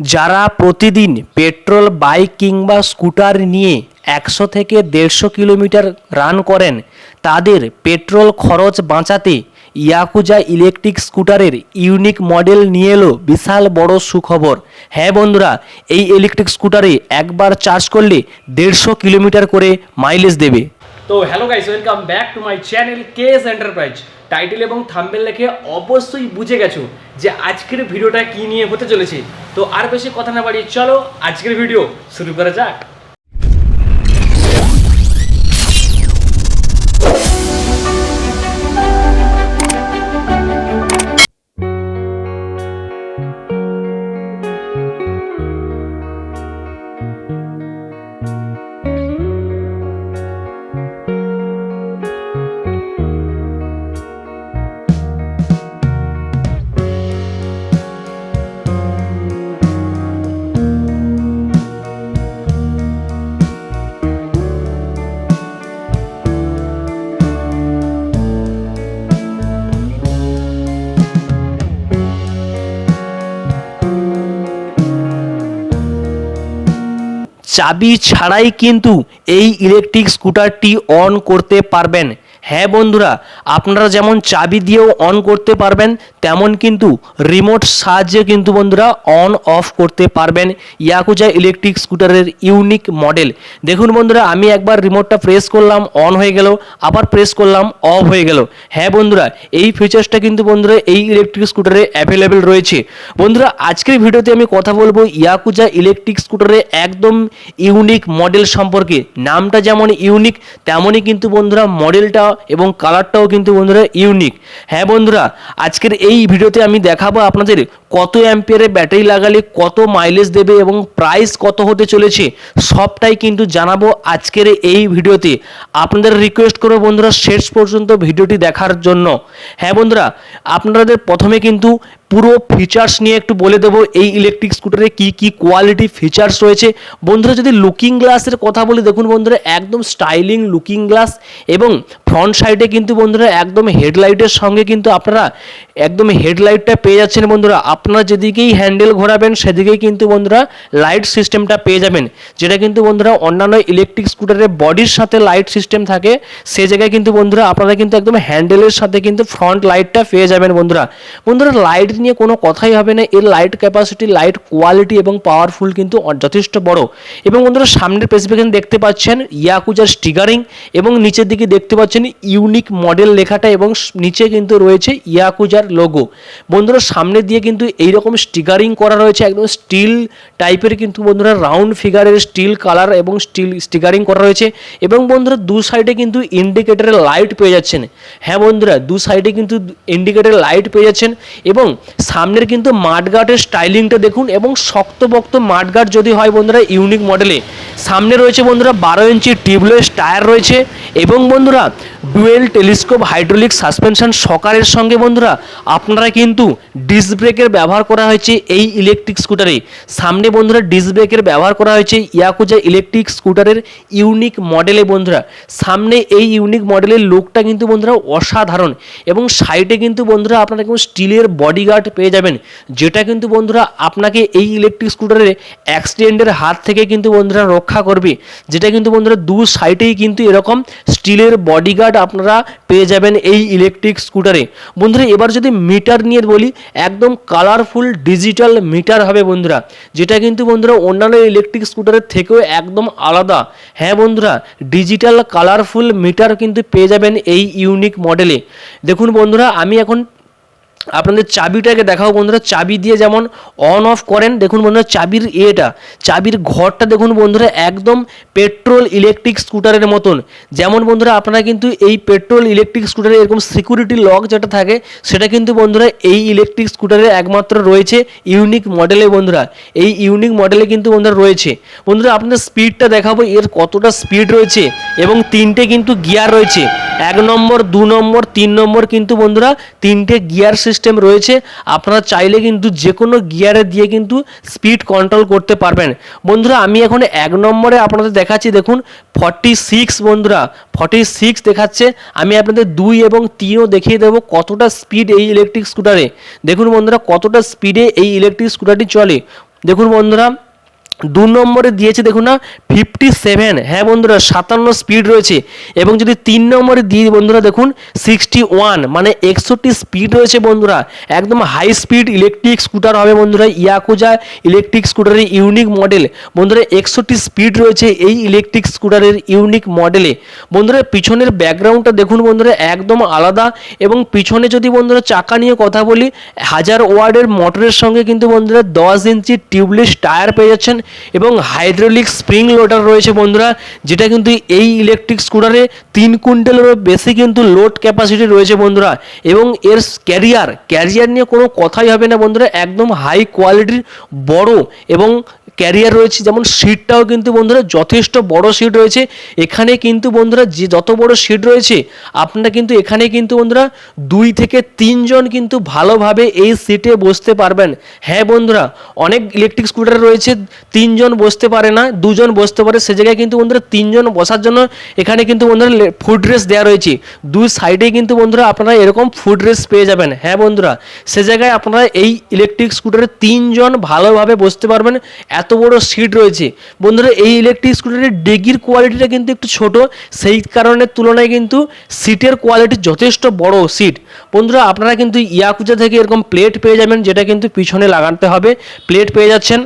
যারা প্রতিদিন petrol, bike কিংবা স্কুটার নিয়ে একশো থেকে দেড়শো কিলোমিটার রান করেন, তাদের পেট্রোল খরচ বাঁচাতে ইয়াকুজা ইলেকট্রিক স্কুটারের ইউনিক মডেল নিয়ে এলো বিশাল বড় সুখবর। হ্যাঁ বন্ধুরা, এই ইলেকট্রিক স্কুটারে একবার চার্জ করলে দেড়শো কিলোমিটার করে মাইলেজ দেবে। তো hello guys welcome back to my channel case enterprise title এবং থাম্বেল দেখে অবশ্যই বুঝে গেছো যে আজকের ভিডিওটা কি নিয়ে হতে চলেছে। তো আর বেশি কথা না বাড়িয়ে চলো আজকের ভিডিও শুরু করা যাক। চাবি ছাড়াই কিন্তু এই ইলেকট্রিক স্কুটারটি অন করতে পারবেন। হ্যাঁ বন্ধুরা, আপনারা যেমন চাবি দিয়েও অন করতে পারবেন, তেমন কিন্তু রিমোট সাহায্যে কিন্তু বন্ধুরা অন অফ করতে পারবেন ইয়াকুজা ইলেকট্রিক স্কুটারের ইউনিক মডেল দেখুন বন্ধুরা, আমি একবার রিমোটটা প্রেস করলাম অন হয়ে গেল, আবার প্রেস করলাম অফ হয়ে গেল। হ্যাঁ বন্ধুরা, এই ফিচার্সটা কিন্তু বন্ধুরা এই ইলেকট্রিক স্কুটারে অ্যাভেলেবেল রয়েছে। বন্ধুরা, আজকের ভিডিওতে আমি কথা বলব ইয়াকুজা ইলেকট্রিক স্কুটারের একদম ইউনিক মডেল সম্পর্কে। নামটা যেমন ইউনিক তেমনই কিন্তু বন্ধুরা মডেলটা এবং কালারটাও কিন্তু বন্ধুরা ইউনিক হ্যাঁ বন্ধুরা, আজকের এই ভিডিওতে আমি দেখাবো আপনাদের কত অ্যাম্পিয়ারে ব্যাটারি লাগালে কত মাইলেজ দেবে এবং প্রাইস কত হতে চলেছে, সবটাই কিন্তু জানাব আজকের এই ভিডিওতে। আপনাদের রিকোয়েস্ট করব বন্ধুরা শেষ পর্যন্ত ভিডিওটি দেখার জন্য। হ্যাঁ বন্ধুরা, আপনাদের প্রথমে কিন্তু পুরো ফিচার্স নিয়ে একটু বলে দেবো, এই ইলেকট্রিক স্কুটারে কি কি কোয়ালিটি ফিচার্স রয়েছে। বন্ধুরা, যদি লুকিং গ্লাসের কথা বলি, দেখুন বন্ধুরা, একদম স্টাইলিং লুকিং গ্লাস এবং ফ্রন্ট সাইডে কিন্তু বন্ধুরা, একদম হেডলাইটের সঙ্গে কিন্তু আপনারা একদম হেডলাইটটা পেয়ে যাচ্ছেন বন্ধুরা। আপনারা যেদিকেই হ্যান্ডেল ঘোরাবেন, সেদিকেই কিন্তু বন্ধুরা লাইট সিস্টেমটা পেয়ে যাবেন। যেটা কিন্তু বন্ধুরা অন্যান্য ইলেকট্রিক স্কুটারের বডির সাথে লাইট সিস্টেম থাকে, সে জায়গায় কিন্তু বন্ধুরা আপনারা কিন্তু একদম হ্যান্ডেলের সাথে কিন্তু ফ্রন্ট লাইটটা পেয়ে যাবেন বন্ধুরা। বন্ধুরা, লাইট নিয়ে কোনো কথাই হবে না। এর লাইট ক্যাপাসিটি লাইট কোয়ালিটি এবং পাওয়ারফুল কিন্তু যথেষ্ট বড়। এবং বন্ধুরা, সামনের স্পেসিফিকেশন দেখতে পাচ্ছেন ইয়াকুজার স্টিকারিং এবং নিচের দিকে দেখতে পাচ্ছেন ইউনিক মডেল লেখাটা এবং নিচে কিন্তু রয়েছে ইয়াকুজার লোগো বন্ধুরা, সামনে দিয়ে কিন্তু এইরকম স্টিকারিং করা রয়েছে, একদম স্টিল টাইপের কিন্তু বন্ধুরা রাউন্ড ফিগারের স্টিল কালার এবং স্টিল স্টিকারিং করা রয়েছে। এবং বন্ধুরা, দু সাইডে কিন্তু ইন্ডিকেটরের লাইট পেয়ে যাচ্ছেন। হ্যাঁ বন্ধুরা, দু সাইডে কিন্তু ইন্ডিকেটরের লাইট পেয়ে যাচ্ছেন এবং সামনের কিন্তু মাঠগার্ডের স্টাইলিংটা দেখুন এবং শক্তপোক্ত মাঠগার্ড যদি হয় বন্ধুরা ইউনিক মডেলে সামনে রয়েছে বন্ধুরা বারো ইঞ্চি টিউবলেস টায়ার রয়েছে এবং বন্ধুরা ডুয়েল টেলিস্কোপ হাইড্রোলিক সাসপেনশন সকারের সঙ্গে বন্ধুরা আপনারা কিন্তু ডিস্ক ব্রেকের ব্যবহার করা হয়েছে এই ইলেকট্রিক স্কুটারে। সামনে বন্ধুরা ডিস্ক ব্রেকের ব্যবহার করা হয়েছে ইয়াকুজা ইলেকট্রিক স্কুটারের ইউনিক মডেলে বন্ধুরা। সামনে এই ইউনিক মডেলের লুকটা কিন্তু বন্ধুরা অসাধারণ এবং সাইডে কিন্তু বন্ধুরা আপনারা কিন্তু স্টিলের বডিগার্ড পেয়ে যাবেন। যেটা কিন্তু বন্ধুরা আপনাকে এই ইলেকট্রিক স্কুটারের অ্যাক্সিডেন্টের হাত থেকে কিন্তু বন্ধুরা রক্ষা করবে। যেটা কিন্তু বন্ধুরা দু সাইডেই কিন্তু এরকম স্টিলের বডিগার্ড আপনারা পেয়ে যাবেন এই ইলেকট্রিক স্কুটারে বন্ধুরা, এবার যদি মিটার নিয়ে বলি, একদম কালারফুল ডিজিটাল মিটার হবে বন্ধুরা। যেটা কিন্তু বন্ধুরা অন্যান্য ইলেকট্রিক স্কুটারের থেকেও একদম আলাদা। হ্যাঁ বন্ধুরা ডিজিটাল কালারফুল মিটার কিন্তু পেয়ে যাবেন এই ইউনিক মডেলে দেখুন বন্ধুরা, আমি এখন আপনাদের চাবিটাকে দেখাও বন্ধুরা, চাবি দিয়ে যেমন অন অফ করেন, দেখুন বন্ধুরা চাবির ইয়েটা, চাবির ঘরটা দেখুন বন্ধুরা একদম পেট্রোল ইলেকট্রিক স্কুটারের মতন। যেমন বন্ধুরা আপনারা কিন্তু এই পেট্রোল ইলেকট্রিক স্কুটারে এরকম সিকিউরিটি লক যেটা থাকে, সেটা কিন্তু বন্ধুরা এই ইলেকট্রিক স্কুটারে একমাত্র রয়েছে ইউনিক মডেলে বন্ধুরা। এই ইউনিক মডেলে কিন্তু বন্ধুরা রয়েছে। বন্ধুরা আপনাদের স্পিডটা দেখাবো, এর কতটা স্পিড রয়েছে এবং তিনটে কিন্তু গিয়ার রয়েছে। এক নম্বর, দু নম্বর, তিন নম্বর কিন্তু বন্ধুরা তিনটে গিয়ার সিস্টেম রয়েছে, আপনারা চাইলে কিন্তু যে কোনো গিয়ারে দিয়ে কিন্তু স্পিড কন্ট্রোল করতে পারবেন। বন্ধুরা, আমি এখন এক নম্বরে আপনাদের দেখাচ্ছি, দেখুন ফর্টি সিক্স বন্ধুরা ফর্টি সিক্স দেখাচ্ছে। আমি আপনাদের দুই এবং তিনও দেখিয়ে দেবো কতটা স্পিড এই ইলেকট্রিক স্কুটারে দেখুন বন্ধুরা, কতটা স্পিডে এই ইলেকট্রিক স্কুটারটি চলে। দেখুন বন্ধুরা দু নম্বরে দিয়েছে, দেখুন না ফিফটি সেভেন হ্যাঁ বন্ধুরা, সাতান্ন স্পিড রয়েছে। এবং যদি তিন নম্বরে দিয়ে বন্ধুরা, দেখুন সিক্সটি ওয়ান মানে একষট্টি স্পিড রয়েছে বন্ধুরা। একদম হাই স্পিড ইলেকট্রিক স্কুটার হবে বন্ধুরা ইয়াকুজা ইলেকট্রিক স্কুটারের ইউনিক মডেল বন্ধুরা, একষট্টি স্পিড রয়েছে এই ইলেকট্রিক স্কুটারের ইউনিক মডেলে বন্ধুরা, পিছনের ব্যাকগ্রাউন্ডটা দেখুন বন্ধুরা, একদম আলাদা। এবং পিছনে যদি বন্ধুরা চাকা নিয়ে কথা বলি, হাজার ওয়ার্ডের মোটরের সঙ্গে কিন্তু বন্ধুরা দশ ইঞ্চি টিউবলেস টায়ার পেয়ে যাচ্ছেন। এবং হাইড্রোলিক স্প্রিং লোডার রয়েছে বন্ধুরা, যেটা কিন্তু এই ইলেকট্রিক স্কুটারে তিন কুইন্টালেরও বেশি কিন্তু লোড ক্যাপাসিটি রয়েছে বন্ধুরা। এবং এর ক্যারিয়ার ক্যারিয়ার নিয়ে কোনো কথাই হবে না বন্ধুরা, একদম হাই কোয়ালিটির বড় এবং ক্যারিয়ার রয়েছে, যেমন সিটটাও কিন্তু বন্ধুরা যথেষ্ট বড় সিট রয়েছে। এখানে কিন্তু বন্ধুরা যে যত বড় সিট রয়েছে, আপনারা কিন্তু এখানে কিন্তু বন্ধুরা দুই থেকে তিনজন কিন্তু ভালোভাবে এই সিটে বসতে পারবেন। হ্যাঁ বন্ধুরা, অনেক ইলেকট্রিক স্কুটার রয়েছে, তিনজন বসতে পারে না, দুজন বসতে পারে। সে জায়গায় কিন্তু বন্ধুরা তিনজন বসার জন্য এখানে কিন্তু বন্ধুরা ফুড দেওয়া রয়েছে। দুই সাইডে কিন্তু বন্ধুরা আপনারা এরকম ফুড পেয়ে যাবেন। হ্যাঁ বন্ধুরা, সে জায়গায় আপনারা এই ইলেকট্রিক স্কুটারে তিনজন ভালোভাবে বসতে পারবেন। এত বড় সিট রয়েছে। বন্ধুরা, এই ইলেকট্রিক স্কুটারের ডিগির কোয়ালিটিটা কিন্তু একটু ছোট, সেই কারণের তুলনায় কিন্তু সিটের কোয়ালিটি যথেষ্ট বড় সিট বন্ধুরা, আপনারা কিন্তু ইয়াকুজা থেকে এরকম প্লেট পেয়ে যাবেন, যেটা কিন্তু পিছনে লাগাতে হবে। প্লেট পেয়ে যাচ্ছেন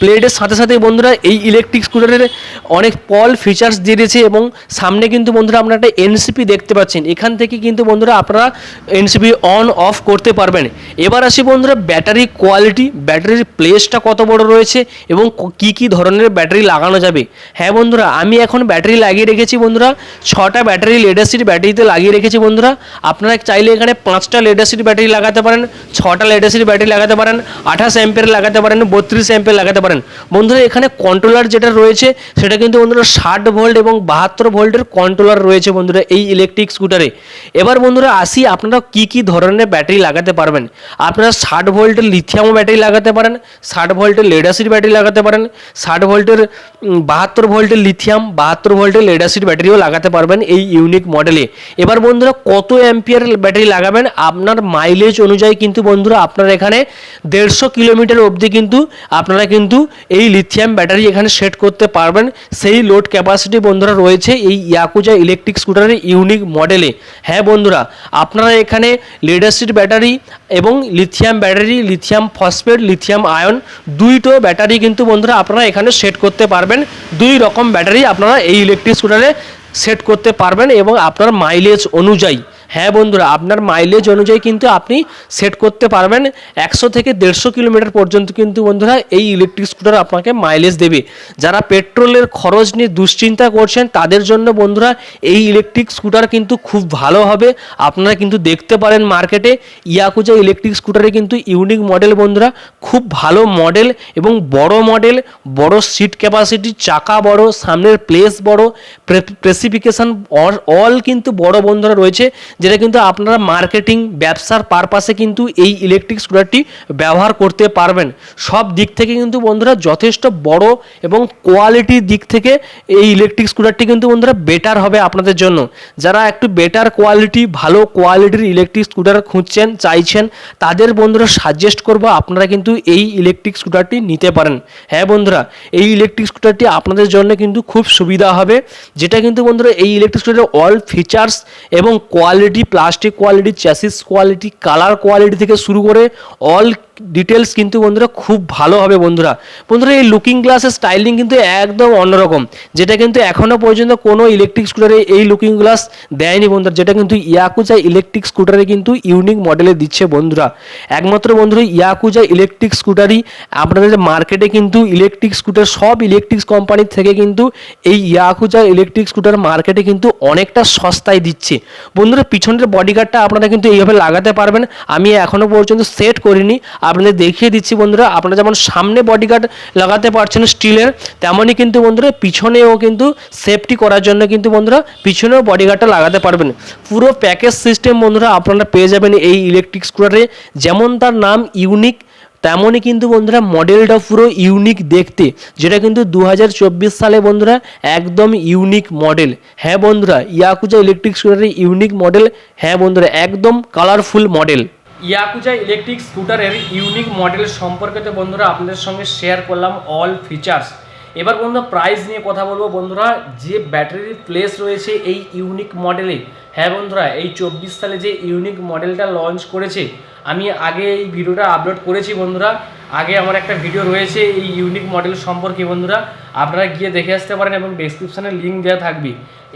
প্লেটের সাথে সাথে বন্ধুরা এই ইলেকট্রিক স্কুটারের অনেক পল ফিচার্স দিয়ে দিয়েছে এবং সামনে কিন্তু বন্ধুরা আপনারা একটা এনসিপি দেখতে পাচ্ছেন। এখান থেকে কিন্তু বন্ধুরা আপনারা এনসিপি অন অফ করতে পারবেন। এবার আসি বন্ধুরা ব্যাটারি কোয়ালিটি ব্যাটারির প্লেসটা কত বড় রয়েছে এবং কি কি ধরনের ব্যাটারি লাগানো যাবে। হ্যাঁ বন্ধুরা, আমি এখন ব্যাটারি লাগিয়ে রেখেছি বন্ধুরা। ছটা ব্যাটারি লেডাসিড ব্যাটারিতে লাগিয়ে রেখেছি বন্ধুরা। আপনারা চাইলে এখানে পাঁচটা লেডাসিড ব্যাটারি লাগাতে পারেন, ছটা লেডাসিড ব্যাটারি লাগাতে পারেন, আঠাশ অ্যাম্পের লাগাতে পারেন, বত্রিশ অ্যাম্পের লাগাতে পারেন। বন্ধুরা, এখানে কন্ট্রোলার যেটা রয়েছে, সেটা কিন্তু বন্ধুরা ষাট ভোল্ট এবং বাহাত্তর ভোল্টের কন্ট্রোলার রয়েছে বন্ধুরা এই ইলেকট্রিক স্কুটারে এবার বন্ধুরা আসি, আপনারা কি কি ধরনের ব্যাটারি লাগাতে পারবেন? আপনারা ষাট ভোল্টের লিথিয়াম ব্যাটারি লাগাতে পারেন, ষাট ভোল্টের লেডাসিড ব্যাটারি লাগাতে পারেন, ষাট ভোল্টের বাহাত্তর ভোল্টের লিথিয়াম বাহাত্তর ভোল্টের লেডাসিড ব্যাটারিও লাগাতে পারবেন এই ইউনিক মডেলে এবার বন্ধুরা, কত অ্যাম্পিয়ার ব্যাটারি লাগাবেন? আপনার মাইলেজ অনুযায়ী কিন্তু বন্ধুরা, আপনারা এখানে দেড়শো কিলোমিটার অবধি কিন্তু আপনারা কিন্তু এই লিথিয়াম ব্যাটারি এখানে সেট করতে পারবেন। সেই লোড ক্যাপাসিটি বন্ধুরা রয়েছে এই ইয়াকুজা ইলেকট্রিক স্কুটারের ইউনিক মডেলে হ্যাঁ বন্ধুরা, আপনারা এখানে লেডাসিড ব্যাটারি এবং lithium battery lithium phosphate lithium ion দুইটো ব্যাটারি কিন্তু বন্ধুরা আপনারা এখানে সেট করতে পারবেন। দুই রকম ব্যাটারি আপনারা এই ইলেকট্রিক স্কুটারে সেট করতে পারবেন এবং আপনার মাইলেজ অনুযায়ী। হ্যাঁ বন্ধুরা, আপনার মাইলেজ অনুযায়ী কিন্তু আপনি সেট করতে পারবেন একশো থেকে দেড়শো কিলোমিটার পর্যন্ত কিন্তু বন্ধুরা এই ইলেকট্রিক স্কুটার আপনাকে মাইলেজ দেবে। যারা পেট্রোলের খরচ নিয়ে দুশ্চিন্তা করছেন, তাদের জন্য বন্ধুরা এই ইলেকট্রিক স্কুটার কিন্তু খুব ভালো হবে। আপনারা কিন্তু দেখতে পারেন মার্কেটে ইয়াকুজা ইলেকট্রিক স্কুটারে কিন্তু ইউনিক মডেল বন্ধুরা, খুব ভালো মডেল এবং বড় মডেল বড় সিট ক্যাপাসিটি চাকা বড়, সামনের প্লেস বড় স্পেসিফিকেশন অল কিন্তু বড় বন্ধুরা রয়েছে। যেটা কিন্তু আপনারা মার্কেটিং ব্যবসার পারপাসে কিন্তু এই ইলেকট্রিক স্কুটারটি ব্যবহার করতে পারবেন। সব দিক থেকে কিন্তু বন্ধুরা যথেষ্ট বড় এবং কোয়ালিটির দিক থেকে এই ইলেকট্রিক স্কুটারটি কিন্তু বন্ধুরা বেটার হবে আপনাদের জন্য। যারা একটু বেটার কোয়ালিটি ভালো কোয়ালিটির ইলেকট্রিক স্কুটার খুঁজছেন, চাইছেন, তাদের বন্ধুরা সাজেস্ট করব আপনারা কিন্তু এই ইলেকট্রিক স্কুটারটি নিতে পারেন। হ্যাঁ বন্ধুরা, এই ইলেকট্রিক স্কুটারটি আপনাদের জন্য কিন্তু খুব সুবিধা হবে, যেটা কিন্তু বন্ধুরা এই ইলেকট্রিক স্কুটারের অল ফিচার্স এবং quality plastic quality chassis quality colour quality থেকে শুরু করে অল ডিটেলস কিন্তু বন্ধুরা খুব ভালো হবে বন্ধুরা। বন্ধুরা, এই লুকিং গ্লাসের স্টাইলিং কিন্তু একদম অন্যরকম। যেটা কিন্তু এখনও পর্যন্ত কোনো ইলেকট্রিক স্কুটারে এই লুকিং গ্লাস দেয়নি বন্ধুরা। যেটা কিন্তু ইয়াকুজা ইলেকট্রিক স্কুটারে কিন্তু ইউনিক মডেলে দিচ্ছে বন্ধুরা। একমাত্র বন্ধুরা ইয়াকুজা ইলেকট্রিক স্কুটারই আপনাদের মার্কেটে কিন্তু ইলেকট্রিক স্কুটার সব ইলেকট্রিক কোম্পানির থেকে কিন্তু এই ইয়াকুজা ইলেকট্রিক স্কুটার মার্কেটে কিন্তু অনেকটা সস্তায় দিচ্ছে। বন্ধুরা, পিছনের বডিগার্ডটা আপনারা কিন্তু এইভাবে লাগাতে পারবেন। আমি এখনও পর্যন্ত সেট করিনি। আপনাদের দেখিয়ে দিচ্ছি বন্ধুরা, আপনারা যেমন সামনে বডিগার্ড লাগাতে পারছেন স্টিলের তেমনই কিন্তু বন্ধুরা পিছনেও কিন্তু সেফটি করার জন্য কিন্তু বন্ধুরা পিছনেও বডিগার্ডটা লাগাতে পারবেন। পুরো প্যাকেজ সিস্টেম বন্ধুরা আপনারা পেয়ে যাবেন এই ইলেকট্রিক স্কুটারে যেমন তার নাম ইউনিক তেমনই কিন্তু বন্ধুরা মডেলটা পুরো ইউনিক দেখতে। যেটা কিন্তু দু হাজার চব্বিশ সালে বন্ধুরা একদম ইউনিক মডেল হ্যাঁ বন্ধুরা, ইয়াকুজা ইলেকট্রিক স্কুটারের ইউনিক মডেল হ্যাঁ বন্ধুরা, একদম কালারফুল মডেল ইয়াকুজা ইলেকট্রিক স্কুটারের ইউনিক মডেল সম্পর্কে তো বন্ধুরা আপনাদের সঙ্গে শেয়ার করলাম অল ফিচার্স এবার বন্ধুরা প্রাইস নিয়ে কথা বলব বন্ধুরা, যে ব্যাটারির প্লেস রয়েছে এই ইউনিক মডেলে হ্যাঁ বন্ধুরা, এই চব্বিশ সালে যে ইউনিক মডেলটা লঞ্চ করেছে, আমি আগে এই ভিডিওটা আপলোড করেছি বন্ধুরা। আগে আমার একটা ভিডিও রয়েছে এই ইউনিক মডেল সম্পর্কে বন্ধুরা। আপনারা গিয়ে দেখে আসতে পারেন এবং ডেসক্রিপশানে লিঙ্ক দেওয়া থাকবে।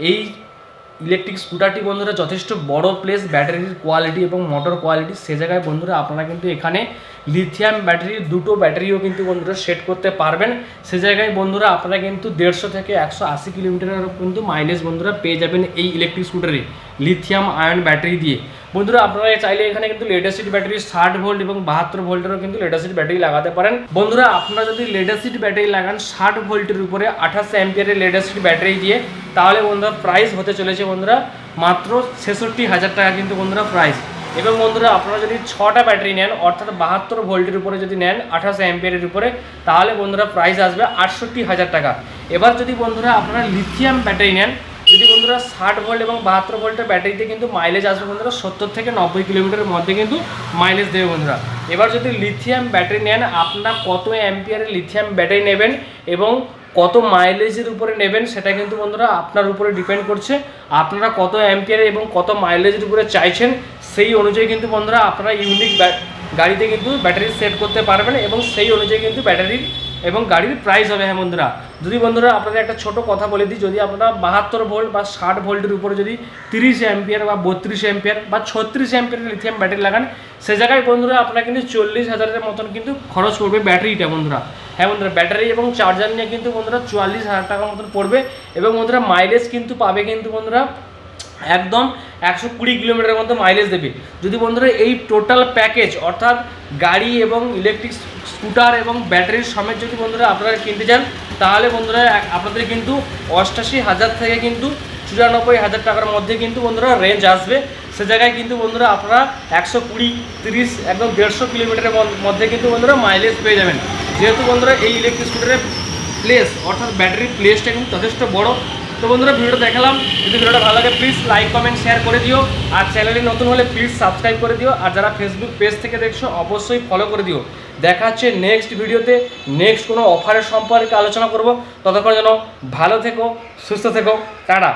এই ইলেকট্রিক স্কুটারটি বন্ধুরা যথেষ্ট বড় প্লেস ব্যাটারির কোয়ালিটি এবং মোটর কোয়ালিটি সে জায়গায় বন্ধুরা আপনারা কিন্তু এখানে লিথিয়াম ব্যাটারির দুটো ব্যাটারিও কিন্তু বন্ধুরা সেট করতে পারবেন। সে জায়গায় বন্ধুরা আপনারা কিন্তু দেড়শো থেকে একশো আশি কিলোমিটারের কিন্তু মাইলেজ বন্ধুরা পেয়ে যাবেন এই ইলেকট্রিক স্কুটারে লিথিয়াম আয়ন ব্যাটারি দিয়ে। বন্ধুরা, আপনারা চাইলে এখানে কিন্তু লেডাসিড ব্যাটারি ষাট ভোল্ট এবং বাহাত্তর ভোল্টেরও কিন্তু লেডাসিড ব্যাটারি লাগাতে পারেন। বন্ধুরা, আপনারা যদি লেডাসিড ব্যাটারি লাগান, ষাট ভোল্টের উপরে আঠাশ অ্যাম্পিয়ারের লেডাসিড ব্যাটারি দিয়ে, তাহলে বন্ধুরা প্রাইস হতে চলেছে বন্ধুরা মাত্র ছেষট্টি হাজার টাকা কিন্তু বন্ধুরা প্রাইস এবং বন্ধুরা, আপনারা যদি ছটা ব্যাটারি নেন, অর্থাৎ বাহাত্তর ভোল্টের উপরে যদি নেন, আঠাশ অ্যাম্পিয়ারের উপরে, তাহলে বন্ধুরা প্রাইস আসবে আটষট্টি হাজার টাকা। এবার যদি বন্ধুরা আপনারা লিথিয়াম ব্যাটারি নেন যদি বন্ধুরা ষাট ভোল্ট এবং বাহাত্তর ভোল্টের ব্যাটারিতে কিন্তু মাইলেজ আসবে বন্ধুরা সত্তর থেকে নব্বই কিলোমিটারের মধ্যে কিন্তু মাইলেজ দেবে বন্ধুরা। এবার যদি লিথিয়াম ব্যাটারি নেন, আপনারা কত অ্যাম্পিয়ারের লিথিয়াম ব্যাটারি নেবেন এবং কত মাইলেজের উপরে নেবেন সেটা কিন্তু বন্ধুরা আপনার উপরে ডিপেন্ড করছে। আপনারা কত অ্যাম্পিয়ারে এবং কত মাইলেজের উপরে চাইছেন, সেই অনুযায়ী কিন্তু বন্ধুরা আপনারা ইউনিক গাড়িতে কিন্তু ব্যাটারি সেট করতে পারবেন এবং সেই অনুযায়ী কিন্তু ব্যাটারির এবং গাড়ির প্রাইস হবে হ্যাঁ বন্ধুরা। যদি বন্ধুরা আপনাদের একটা ছোট কথা বলে দিই, যদি আপনারা বাহাত্তর ভোল্ট বা ষাট ভোল্টের উপরে যদি তিরিশ অ্যাম্পিয়ার বা বত্রিশ অ্যাম্পিয়ার বা ছত্রিশ অ্যাম্পিয়ারের লিথিয়াম ব্যাটারি লাগান, সে জায়গায় বন্ধুরা আপনারা কিন্তু চল্লিশ হাজারের মতন কিন্তু খরচ পড়বে ব্যাটারিটা বন্ধুরা। হ্যাঁ বন্ধুরা ব্যাটারি এবং চার্জার নিয়ে কিন্তু বন্ধুরা চুয়াল্লিশ হাজার টাকার মতন পড়বে এবং বন্ধুরা মাইলেজ কিন্তু পাবে কিন্তু বন্ধুরা একদম একশো কুড়ি কিলোমিটারের মধ্যে মাইলেজ দেবে। যদি বন্ধুরা এই টোটাল প্যাকেজ অর্থাৎ গাড়ি এবং ইলেকট্রিক স্কুটার এবং ব্যাটারির সমেত যদি বন্ধুরা আপনারা কিনতে চান, তাহলে বন্ধুরা আপনাদের কিন্তু অষ্টাশি হাজার থেকে কিন্তু চুরানব্বই হাজার টাকার মধ্যে কিন্তু বন্ধুরা রেঞ্জ আসবে। সে জায়গায় কিন্তু বন্ধুরা আপনারা একশো কুড়ি, তিরিশ, একদম দেড়শো কিলোমিটারের মধ্যে কিন্তু বন্ধুরা মাইলেজ পেয়ে যাবেন। যেহেতু বন্ধুরা এই ইলেকট্রিক স্কুটারের প্লেস অর্থাৎ ব্যাটারির প্লেসটা কিন্তু যথেষ্ট বড়। তো বন্ধুরা, ভিডিওটা দেখালাম। যদি ভিডিওটা ভালো লাগে প্লিজ লাইক কমেন্ট শেয়ার করে দিও। আর চ্যানেলে নতুন হলে প্লিজ সাবস্ক্রাইব করে দিও। আর যারা ফেসবুক পেজ থেকে দেখছ, অবশ্যই ফলো করে দিও। দেখা হচ্ছে নেক্সট ভিডিওতে। নেক্সট কোনো অফারের সম্পর্কে আলোচনা করব। ততক্ষণ যেন ভালো থেকো, সুস্থ থেকো। টাটা।